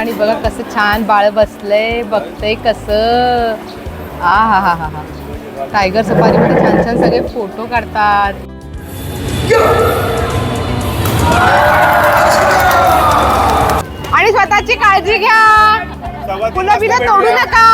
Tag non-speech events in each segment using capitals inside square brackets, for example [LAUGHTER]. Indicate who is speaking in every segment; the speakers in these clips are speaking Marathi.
Speaker 1: आणि बघा कसं छान बाळ बसलंय बघतंय कसं. आ हा हा हा हा. टायगर सफारीमध्ये छान छान सगळे फोटो काढतात. आणि स्वतःची काळजी घ्या. फुलं बिलं तोडू नका.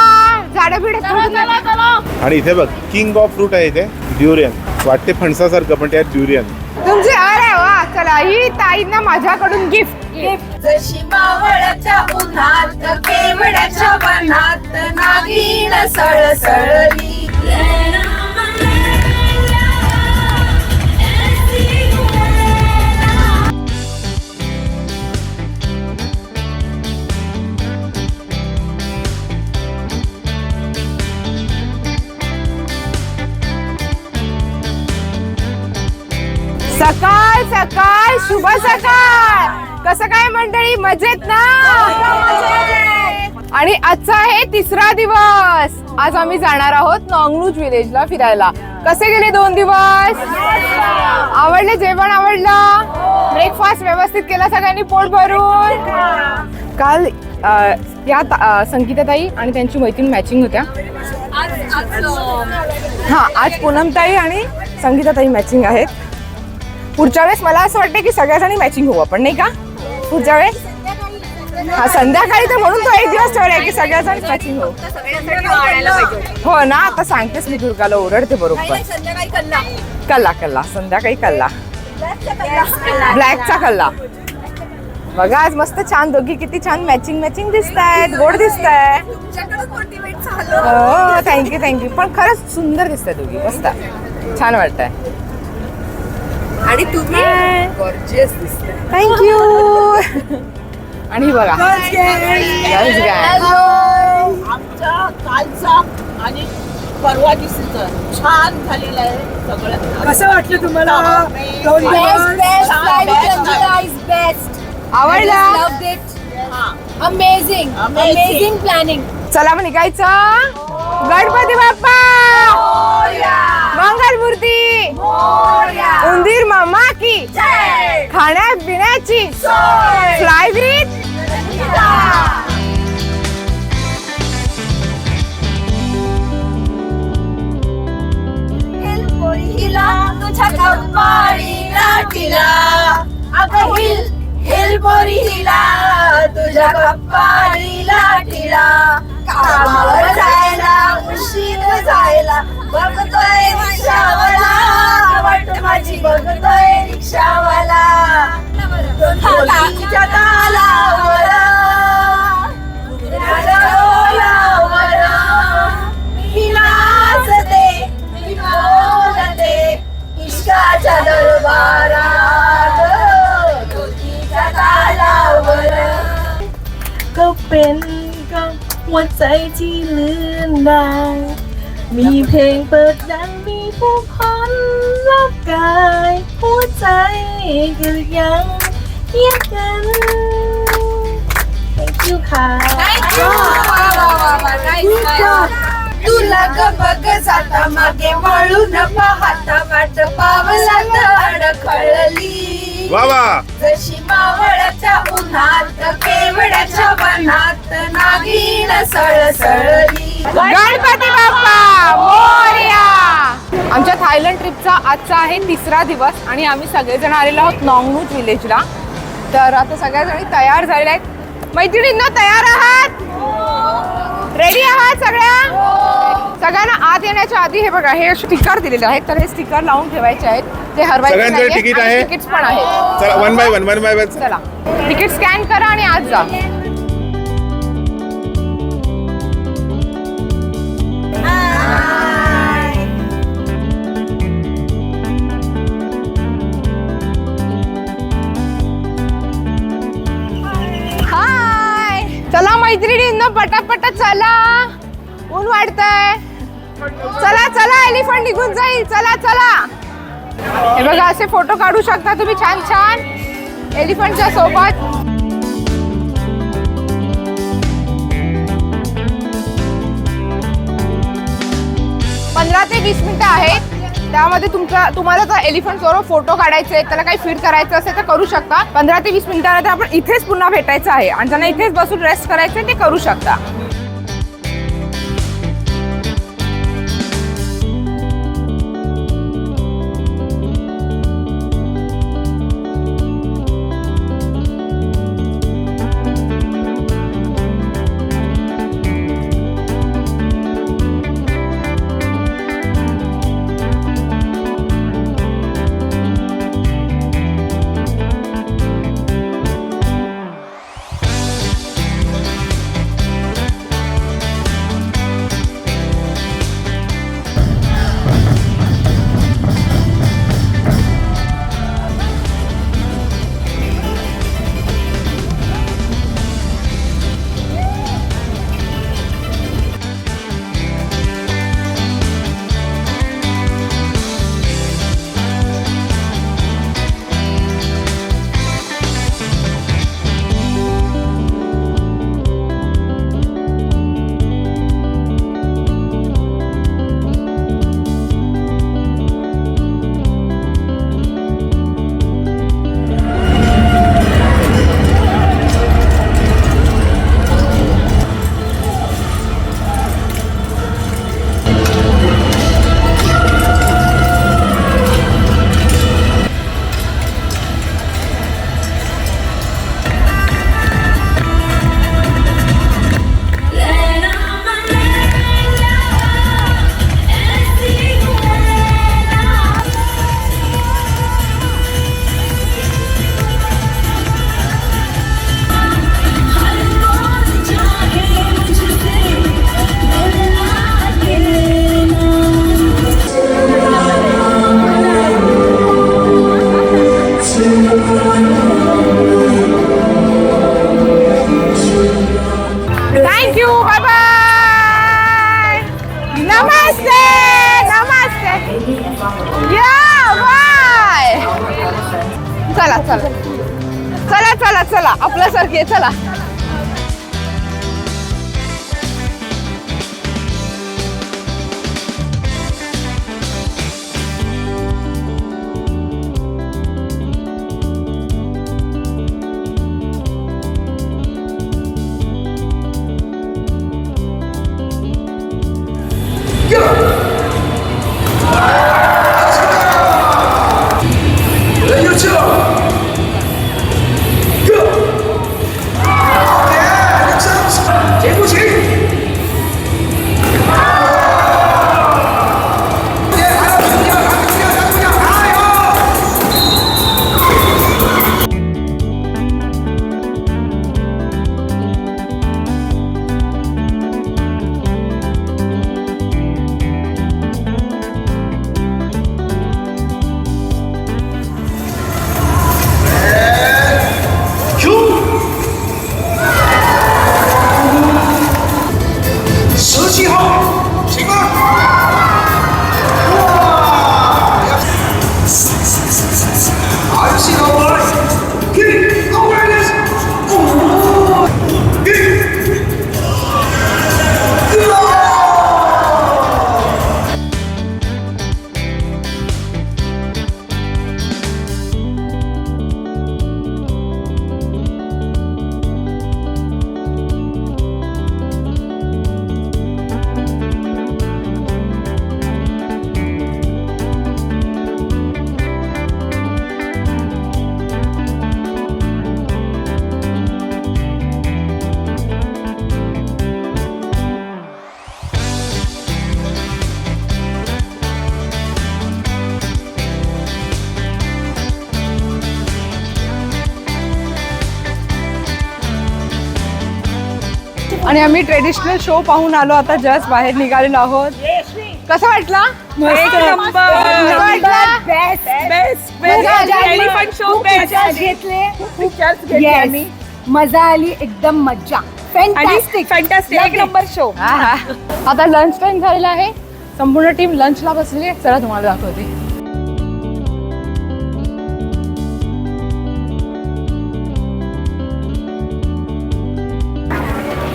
Speaker 1: झाडं बिडं तोडू नका.
Speaker 2: आणि इथे बघ किंग ऑफ फ्रूट आहे इथे ड्युरियन वाटते फणसासारखं पण त्यात ड्युरियन
Speaker 1: तुमची अरे वा चला ही ताईंना माझ्याकडून गिफ्ट
Speaker 3: जशी मावळाच्या उन्हात केवड्याच्या वनात नागिन सळसळली.
Speaker 1: मंडळी मजेत ना? आणि आजचा आहे तिसरा दिवस. आज आम्ही जाणार आहोत नॉंगनूज विलेजला फिरायला. कसे गेले दोन दिवस? आवडले जेवण आवडलं? ब्रेकफास्ट व्यवस्थित केला सगळ्यांनी पोट भरून? काल या ता- संगीताताई आणि त्यांची मैत्रीण मॅचिंग होत्या. हा आज पूनमताई आणि संगीताताई मॅचिंग आहेत. पुढच्या वेळेस मला असं वाटतं की सगळ्याजणी मॅचिंग होऊ आपण नाही का? पुढच्या वेळेस हा संध्याकाळी तर म्हणून तो एक दिवस ठेवलाय की सगळ्याजण मॅचिंग होऊ हो ना आता सांगतेस मी दुर्गाला ओरडते बरोबर.
Speaker 3: कल्ला
Speaker 1: कल्ला कल्ला संध्याकाळी कल्ला. ब्लॅकचा कल्ला. बघा आज मस्त छान दोघी किती छान मॅचिंग मॅचिंग दिसत आहेत गोड दिसत आहे हो थँक्यू थँक्यू पण खरंच सुंदर दिसत दोघी मस्त. छान वाटतंय.
Speaker 3: आणि तुम्ही
Speaker 1: थँक्यू आणि ही बघा.
Speaker 4: आमच्या कालचा आणि परवा दिवशीचं छान झालेलं आहे सगळं
Speaker 5: कसं वाटलं तुम्हाला? दोन दिवस?
Speaker 3: बेस्ट
Speaker 1: आवडला?
Speaker 3: अमेझिंग अमेझिंग प्लॅनिंग
Speaker 1: चला मग निघायचं. गणपती बाप्पा! मंगल मूर्ती. उंदीर मामा की. खाण्या पिण्याची फ्लाय ब्रिज
Speaker 3: हिला तुझ्या कपाळी लाटीला अगं हिल हिल बोरी हिला तुझ्या कपाळी लाटीला कामावर जायला उशीर जायला. बघतोय रिक्षावाला वाट माझी बघतोय रिक्षावाला. दोन्हीच्या तालावर. ओलावर मी नाचते मी बोलते इश्काच्या तालावर.
Speaker 4: कपेन หัวใจที่ลื่นได้ มีเพลงเปิดดังมีผู้คนรอบกาย หัวใจก็ยังเยียบกัน Thank you ค่ะ
Speaker 3: तुला ग बघ जाता मागे वळून पाहता वाट पावलात अडखळली
Speaker 2: वा वा.
Speaker 3: जशी मावळाच्या उन्हात केवड्याच्या वनात नागिन सळसळली.
Speaker 1: गणपती बाप्पा मोरया. आमच्या थायलंड ट्रिपचा आजचा आहे तिसरा दिवस आणि आम्ही सगळेजण आलेलो आहोत नॉंगनूज विलेजला. तर आता सगळ्याजणी तयार झालेल्या आहेत. मैत्रिणींना तयार आहात? रेडी आहात सगळ्या? सगळ्यांना आत येण्याच्या आधी हे बघा हे स्टिकर दिलेले आहेत. तर हे स्टिकर लावून ठेवायचे आहेत. ते हरवायचे
Speaker 2: सगळ्यांकडे तिकीट आहे?
Speaker 1: पण आहेत.
Speaker 2: चला one by one one by one
Speaker 1: चला. तिकीट स्कॅन करा आणि आज जा. आता चला. ऊन वाढतंय. चला चला एलिफंट निघून जाईल. चला चला. हे बघा असे फोटो काढू शकता तुम्ही छान छान. एलिफंटच्या सोबत. पंधरा ते वीस मिनिटं आहेत. त्यामध्ये तुमचा तुम्हाला जर एलिफंट बरोबर फोटो काढायचे त्याला काही फीड करायचं असेल तर करू शकता. पंधरा ते वीस मिनिटानंतर आपण इथेच पुन्हा भेटायचं आहे. आणि त्यांना इथेच बसून रेस्ट करायचं ते करू शकता. lá. आणि आम्ही ट्रेडिशनल शो पाहून आलो आता जस्ट बाहेर निघालेलो आहोत. कसं वाटला? मजा आली.
Speaker 5: एकदम मज्जा. फॅन्टॅस्टिक
Speaker 4: नंबर शो
Speaker 1: आता लंच टाइम झालेला आहे. संपूर्ण टीम लंचला बसली चला तुम्हाला दाखवते.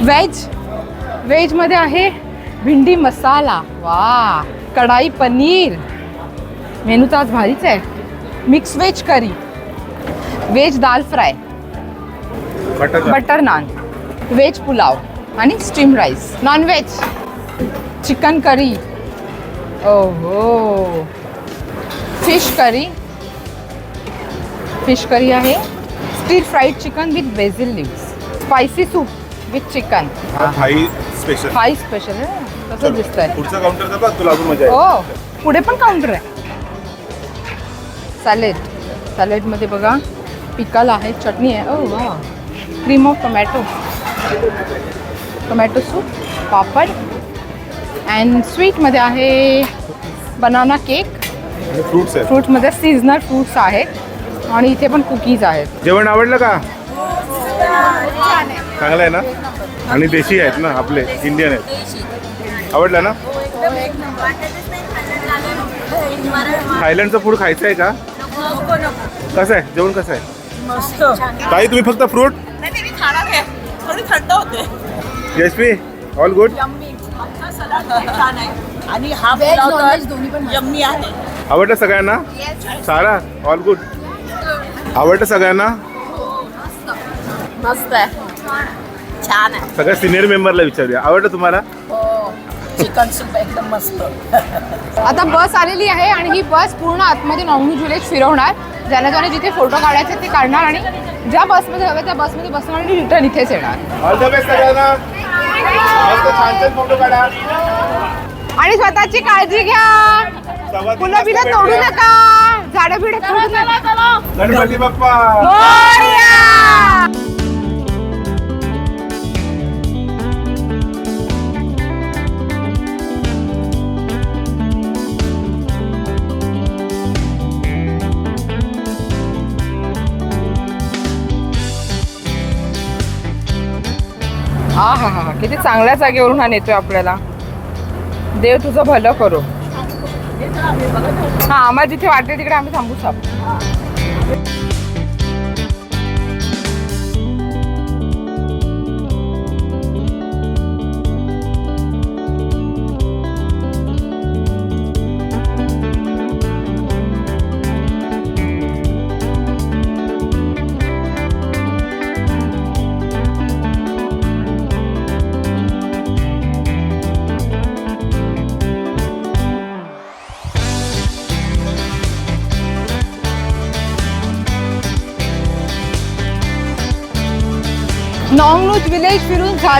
Speaker 1: व्हेज व्हेजमध्ये आहे भिंडी मसाला. वा कढाई पनीर. मेनू तर आज भारीच आहे. Mix veg curry veg dal
Speaker 2: fry
Speaker 1: butter naan veg pulao आणि steam rice non veg chicken curry ओ हो फिश करी फिश करी आहे. Stir fried chicken with basil leaves spicy soup with chicken
Speaker 2: हा थाई स्पेशल
Speaker 1: हाय स्पेशल आहे कसं दिसतंय.
Speaker 2: पुढचा काउंटरचा बघ तुला अजून मजा येईल.
Speaker 1: हो. पुढे पण काउंटर आहे. सॅलेड सॅलेडमध्ये बघा पिकल आहे चटणी आहे. ओ वा. Cream of tomato tomato soup papad. And स्वीटमध्ये आहे बनाना केक
Speaker 2: फ्रुट्स आहेत.
Speaker 1: फ्रूट्समध्ये सीझनल फ्रूट्स आहेत. आणि इथे पण कुकीज आहेत.
Speaker 2: जेवण आवडलं का? चांगलं आहे ना? आणि देशी आहेत ना आपले इंडियन आहेत. आवडलं ना? थायलंडचं फूड खायचं आहे का? कसं आहे? जेवण कसं आहे? ताई तुम्ही फक्त फ्रूट
Speaker 4: थोडी थंड होते
Speaker 2: यशवी ऑल गुड
Speaker 4: आणि हा यम्मी आहे.
Speaker 2: आवडलं सगळ्यांना? सारा ऑल गुड आवडलं सगळ्यांना?
Speaker 4: मस्त आहे. छान आहे.
Speaker 2: सगळ्या सिनियर मेंबरला विचारूया. आवडलं तुम्हाला?
Speaker 4: हो. चिकन सूप एकदम मस्त.
Speaker 1: आता बस आलेली आहे आणि ही बस पूर्ण आतमध्ये नॉंगनू विलेज फिरवणार. ज्याला ज्याने जिथे फोटो काढायचे ते काढणार आणि ज्या बसमध्ये हवे त्या बसमध्ये बसणार आणि रिटर्न इथेच येणार.
Speaker 2: ऑल द बेस्ट सगळ्यांना. मस्त छान छान फोटो काढा.
Speaker 1: आणि स्वतःची काळजी घ्या. फुलं बिलं तोडू नका. झाडं बिडं तोडू नका.
Speaker 2: गणपती बाप्पा.
Speaker 1: हा हा हा किती चांगल्या जागेवरून हा नेतोय आपल्याला. देव तुझं भलं करो. हा आम्हाला जिथे वाटते तिकडे आम्ही थांबू शकतो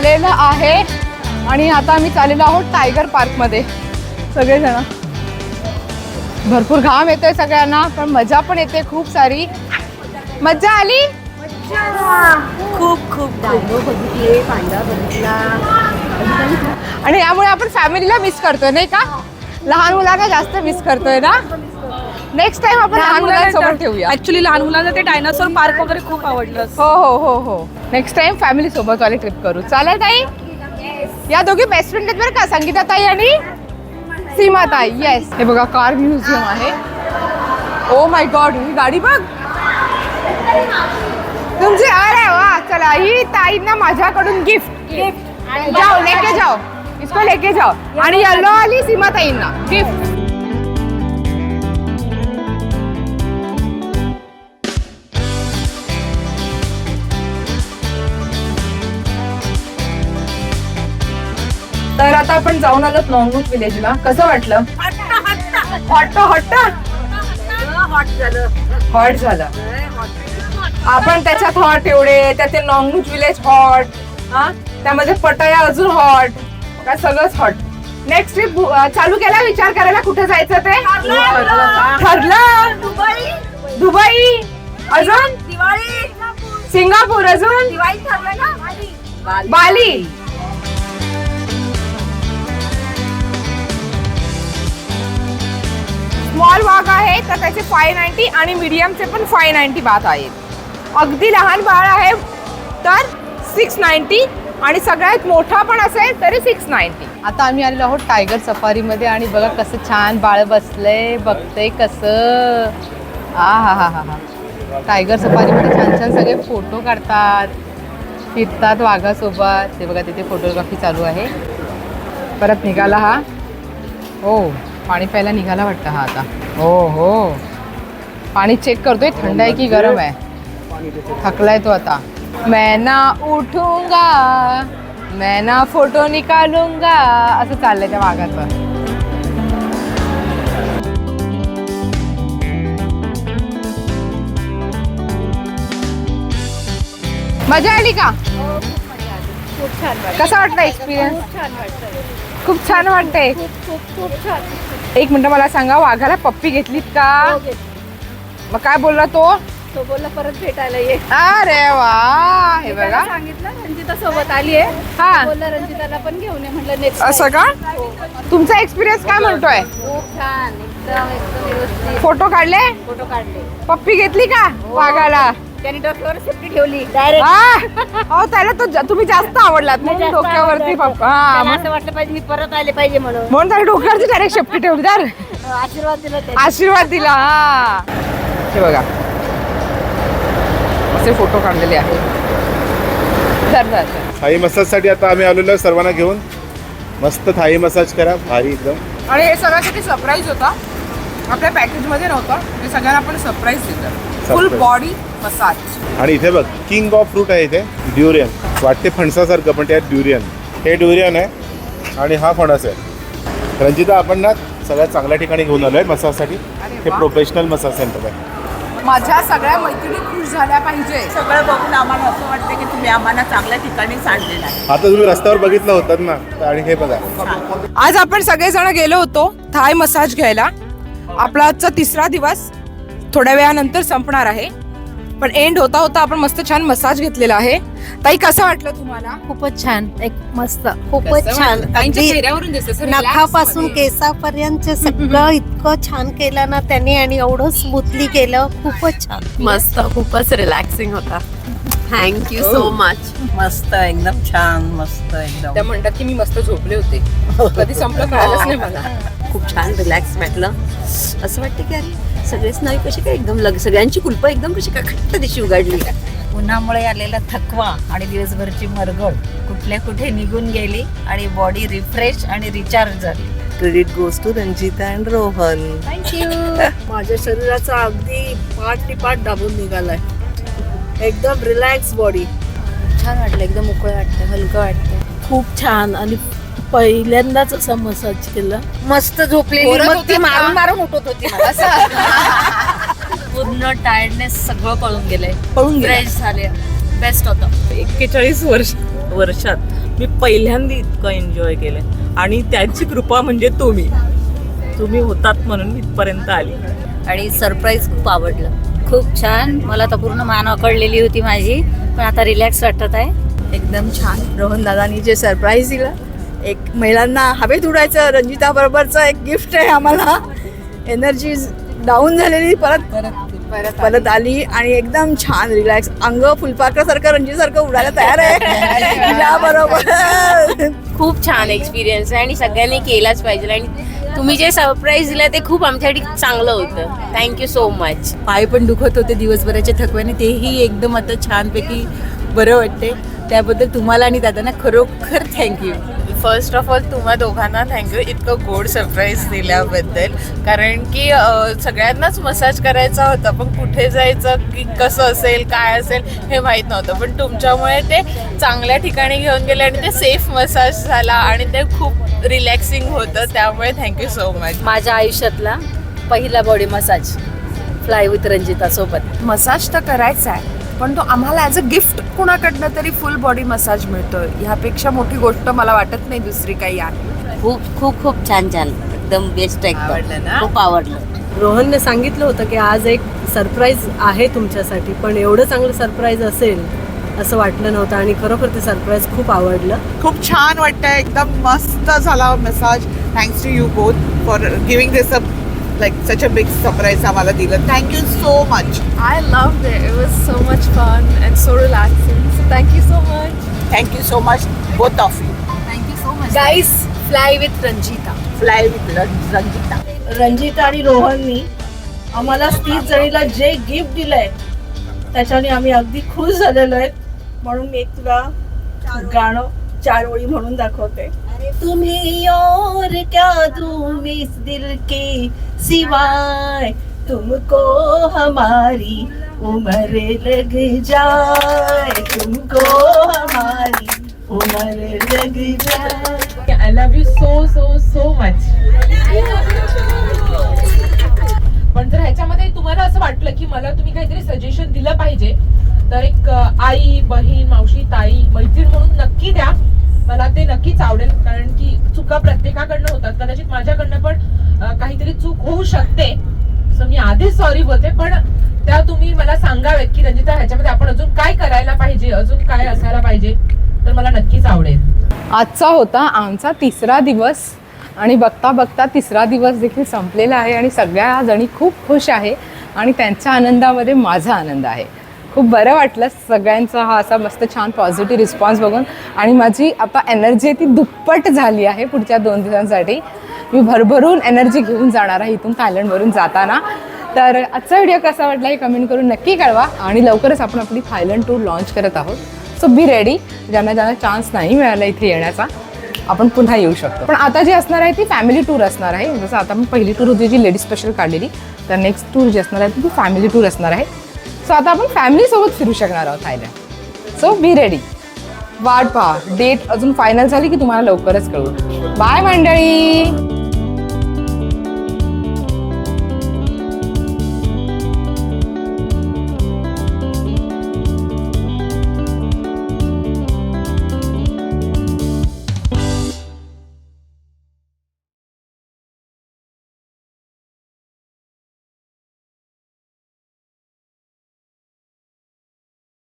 Speaker 1: झालेलं आहे. आणि आता आम्ही चाललेलो आहोत टायगर पार्कमध्ये सगळेजण. भरपूर घाम येतोय सगळ्यांना पण मजा पण येते खूप सारी. मज्जा आली?
Speaker 4: खूप खूप
Speaker 1: आणि यामुळे आपण फॅमिलीला मिस करतोय नाही का? लहान मुलांना जास्त मिस करतोय ना? नेक्स्ट टाइम आपण लहान मुलांसोबत ठेवूया.
Speaker 4: ऍक्च्युली लहान मुलांना ते डायनासोर पार्क वगैरे खूप आवडलं.
Speaker 1: हो हो हो हो. नेक्स्ट टाइम फॅमिली सोबत वाली ट्रिप करू. चालेल ताई? या दोघी बेस्ट फ्रेंड आहेत बरं का? संगीता ताई आणि सीमा ताई. येस हे बघा कार म्युझियम आहे. ओ माय गॉड ही गाडी बघ. तुमची अरे वा चला. ही ताईंना माझ्याकडून गिफ्ट गिफ्ट जाओ लेके जाओ. इसको लेके जाओ. आणि येलो आली सीमा ताईंना. गिफ्ट तर आता आपण जाऊन आलो नॉंगनूट विलेजला. कसं वाटलं? हॉट हॉट हॉट झालं. आपण त्याच्यात हॉट एवढे त्यात ते नॉंगनूट विलेज हॉट हा? त्यामध्ये पटाया अजून हॉट काय सगळंच हॉट. नेक्स्ट ट्रिप चालू केला? विचार करायला कुठे जायचं ते? ठरलं. दुबई. अजून?
Speaker 3: दिवाळी.
Speaker 1: सिंगापूर अजून?
Speaker 3: दिवाळी ठरलं ना?
Speaker 1: बाली. स्मॉल वाघ आहे तर त्याचे फाय नाईन्टी आणि मीडियमचे पण फाय नाईन्टी बात आहेत. अगदी लहान बाळ आहे तर सिक्स नाईन्टी आणि सगळ्यात मोठा पण असेल तरी सिक्स नाईन्टी आता आम्ही आलेलो आहोत टायगर सफारीमध्ये आणि बघा कसं छान बाळ बसलंय बघतंय कसं. आ हा हा हा हा. टायगर सफारीमध्ये छान छान सगळे फोटो काढतात फिरतात वाघासोबत. ते बघा तिथे फोटोग्राफी चालू आहे. परत निघाला हा. हो. पाणी प्यायला निघाला वाटतं हा आता. हो हो. पाणी चेक करतोय थंड आहे की गरम आहे? थकलाय तो आता. मैं ना उठूंगा मैं ना फोटो निकालूंगा असं चाललंय त्या वाघाचं. मजा आली का? कसा वाटला एक्सपिरियन्स खूप छान वाटतंय. एक मिनिट मला सांगा वाघाला पप्पी घेतलीत का? मग काय बोलला तो?
Speaker 3: तो बोलला परत भेटायला ये.
Speaker 1: अरे वा हे बघा.
Speaker 3: सांगितलं रंजिता सोबत आली आहे.
Speaker 1: हा.
Speaker 3: बोलला रंजिताला पण घेऊन ये म्हटलं नेक्स्ट
Speaker 1: असं का? तुमचा एक्सपिरियन्स काय म्हणतोय?
Speaker 3: खूप छान एकदम एकदम व्यवस्थित.
Speaker 1: फोटो काढले?
Speaker 3: फोटो काढले.
Speaker 1: पप्पी घेतली का वाघाला?
Speaker 3: त्याने डोक्यावर सेफ्टी ठेवली. डायरेक्ट
Speaker 1: हा? अहो त्याला तो जा- तुम्ही जास्त आवडलात म्हणून डोक्यावरती पप्पा. हा
Speaker 3: असं वाटलं पाहिजे मी परत आले पाहिजे म्हणून.
Speaker 1: म्हणून त्याला डोक्यावरती डायरेक्ट शेपटी ठेवली. तर
Speaker 3: आशीर्वाद दिला त्याने.
Speaker 1: आशीर्वाद दिला हा. हे बघा. असे फोटो काढलेले आहेत. धर धर धर.
Speaker 2: थाई मसाजसाठी आता आम्ही आलेलो आहे सर्वांना घेऊन. मस्त थाई मसाज करा भारी एकदम.
Speaker 1: आणि हे सगळ्यासाठी सरप्राईज होता. आपल्या पॅकेजमध्ये नव्हतं. हे सगळ्यांना आपण सरप्राईज देतो फुल. बॉडी मसाज
Speaker 2: आणि इथे बघ किंग ऑफ फ्रूट आहे इथे ड्युरियन वाटते फणसासारखं पण त्यात ड्युरियन हे ड्युरियन आहे आणि हा फणस आहे. रंजिता आपण ना सगळ्यात चांगल्या ठिकाणी घेऊन आलो आहे मसाजसाठी हे. प्रोफेशनल मसाज सेंटर आहे.
Speaker 1: माझ्या सगळ्या मैत्रिणी खुश झाल्या पाहिजे.
Speaker 4: सगळं बघून आम्हाला असं वाटतं की तुम्ही आम्हाला चांगल्या ठिकाणीच आणलेलं आहे.
Speaker 2: आता तुम्ही रस्त्यावर बघितलं होतं ना आणि हे बघा.
Speaker 1: आज आपण सगळेजण गेलो होतो थाय मसाज घ्यायला. आपला आजचा तिसरा दिवस. थोड्या वेळानंतर संपणार आहे. पण एंड होता होता आपण मस्त छान मसाज घेतलेला आहे. ताई कसं वाटलं तुम्हाला?
Speaker 6: खूपच छान. एक मस्त. खूपच छान.
Speaker 1: ताईंच्या
Speaker 6: अगदी
Speaker 1: चेहऱ्यावरून दिसतं असं
Speaker 6: नखापासून
Speaker 1: मध्ये.
Speaker 6: केसापर्यंत [LAUGHS] सगळं इतकं छान केलं ना त्यांनी आणि एवढं स्मूथली केलं. खूपच छान.
Speaker 7: मस्त. खूपच रिलॅक्सिंग होता. थँक्यू सो मच
Speaker 4: मस्त. एकदम छान. मस्त. एकदम.
Speaker 1: त्या म्हणतात की मी मस्त झोपले होते. कधी संपलं कळालंच नाही मला.
Speaker 7: खूप छान रिलॅक्स वाटलं. असं वाटतं की अरे सगळेच नाही कशी काय एकदम लग सगळ्यांची कुलपं एकदम कशी काय खट्ट दिशी उघडली.
Speaker 8: उन्हामुळे आलेला थकवा आणि दिवसभरची मरगळ कुठल्या कुठे निघून गेली आणि बॉडी रिफ्रेश आणि रिचार्ज झाली.
Speaker 4: Credit goes to Ranjita and Rohan माझ्या शरीराचा अगदी पाठ पाठ दाबून निघालाय. एकदम रिलॅक्स बॉडी
Speaker 6: छान वाटलं एकदम मोकळं वाटतं हलकं वाटतं.
Speaker 4: खूप छान आणि पहिल्यांदाच असं मसाज केलं.
Speaker 6: मस्त झोपलेली. मग ती मारून? मारून उठत होती
Speaker 8: पूर्ण टायर्डनेस सगळं पळून गेलंय.
Speaker 4: पळून गेलं.
Speaker 8: फ्रेश झाले. बेस्ट होतं.
Speaker 9: एक्केचाळीस वर्ष वर्षात मी पहिल्यांदा इतकं एन्जॉय केलं आणि त्याची कृपा म्हणजे तुम्ही. तुम्ही होतात म्हणून इथपर्यंत आली.
Speaker 8: आणि सरप्राईज खूप आवडलं. खूप छान. मला तर पूर्ण मान अकडलेली होती माझी. पण आता रिलॅक्स वाटत आहे.
Speaker 4: एकदम छान. रोहन दादानी जे सरप्राईज दिलं एक महिलांना हवेत उडायचं रंजिता बरोबरचं एक गिफ्ट आहे आम्हाला. एनर्जी डाऊन झालेली परत परत परत आली. आणि एकदम छान रिलॅक्स अंग फुलपाखरासारखं रंजीसारखं उडायला तयार आहे. [LAUGHS] या बरोबर
Speaker 7: खूप छान एक्सपिरियन्स आहे आणि सगळ्यांनी केलाच पाहिजे. आणि तुम्ही जे सरप्राईज दिलं ते खूप आमच्यासाठी चांगलं होतं. थँक्यू सो मच
Speaker 10: पाय पण दुखत होते दिवसभराच्या थकव्याने. तेही एकदम आता छानपैकी बरं वाटते त्याबद्दल तुम्हाला आणि दादांना खरोखर थँक्यू
Speaker 9: फर्स्ट ऑफ ऑल तुम्हा दोघांना थँक्यू इतकं गोड सरप्राईज दिल्याबद्दल. कारण की सगळ्यांनाच मसाज करायचा होता पण कुठे जायचं की कसं असेल काय असेल हे माहीत नव्हतं. पण तुमच्यामुळे ते चांगल्या ठिकाणी घेऊन गेले आणि ते सेफ मसाज झाला आणि ते खूप रिलॅक्सिंग होतं. त्यामुळे थँक्यू सो मच
Speaker 8: माझ्या आयुष्यातला पहिला body massage fly with Ranjita सोबत.
Speaker 11: मसाज तर करायचा आहे. पण तो आम्हाला ॲज अ गिफ्ट कुणाकडनं तरी फुल बॉडी मसाज मिळतोय. ह्यापेक्षा मोठी गोष्ट मला वाटत नाही दुसरी काही आहे.
Speaker 7: खूप खूप खूप छान छान. एकदम बेस्ट एकदम खूप आवडलं.
Speaker 10: रोहनने सांगितलं होतं की आज एक सरप्राईज आहे तुमच्यासाठी पण एवढं चांगलं सरप्राईज असेल असं वाटलं नव्हतं आणि खरोखर ते सरप्राईज खूप आवडलं.
Speaker 4: खूप छान वाटतंय. एकदम मस्त झाला massage thanks to you both for giving this a like such a big surprise आम्हाला दिलं thank you so much
Speaker 3: I loved it. It was so much fun and so relaxing. So thank you so much.
Speaker 4: Thank you so much both of you
Speaker 3: Guys, fly with Ranjita.
Speaker 4: Fly with Ranjita
Speaker 12: Ranjita आणि रोहननी आम्हाला तीस जणीला जे गिफ्ट दिलंय त्याच्याने आम्ही अगदी खुश झालेलो आहेत म्हणून मी एक तुला गाणं चार ओळी म्हणून दाखवते
Speaker 3: तुम्हें और क्या दूं इस दिल के सिवाय? तुमको हमारी उम्र लग जाए। तुमको हमारी उम्र लग जाए।
Speaker 13: I love you so so so much
Speaker 1: पण जर ह्याच्यामध्ये तुम्हाला असं वाटलं की मला तुम्ही काहीतरी सजेशन दिलं पाहिजे तर एक आई बहीण मावशी ताई मैत्रीण म्हणून नक्की द्या. मला ते नक्कीच आवडेल कारण की चुका प्रत्येकाकडनं होतात. कदाचित माझ्याकडनं पण काहीतरी चूक होऊ शकते. सो मी आधीच सॉरी बोलते पण त्या तुम्ही मला सांगावेत की रंजिता ह्याच्यामध्ये आपण अजून काय करायला पाहिजे अजून काय असायला पाहिजे तर मला नक्कीच आवडेल. आजचा होता आमचा तिसरा दिवस आणि बघता बघता तिसरा दिवस देखील संपलेला आहे आणि सगळ्या जणी खूप खुश आहे आणि त्यांच्या आनंदामध्ये माझा आनंद आहे. खूप बरं वाटलं सगळ्यांचा हा असा मस्त छान पॉझिटिव्ह रिस्पॉन्स बघून. आणि माझी आता एनर्जी आहे ती दुप्पट झाली आहे पुढच्या दोन दिवसांसाठी. मी भरभरून एनर्जी घेऊन जाणार आहे इथून थायलंडवरून जाताना. तर आजचा व्हिडिओ कसा वाटला हे कमेंट करून नक्की कळवा आणि लवकरच आपण आपली थायलंड टूर लॉन्च करत आहोत. सो बी रेडी ज्यांना ज्यांना चान्स नाही मिळाला इथे येण्याचा आपण पुन्हा येऊ शकतो. पण आता जी असणार आहे ती फॅमिली टूर असणार आहे. जसं आता आपण पहिली टूर होती जी लेडीज स्पेशल काढलेली तर नेक्स्ट टूर जी असणार आहे ती फॅमिली टूर असणार आहे. सो आता आपण फॅमिलीसोबत फिरू शकणार आहोत थायलंड सो बी रेडी वाट पहा. डेट अजून फायनल झाली की तुम्हाला लवकरच कळू. बाय मंडळी.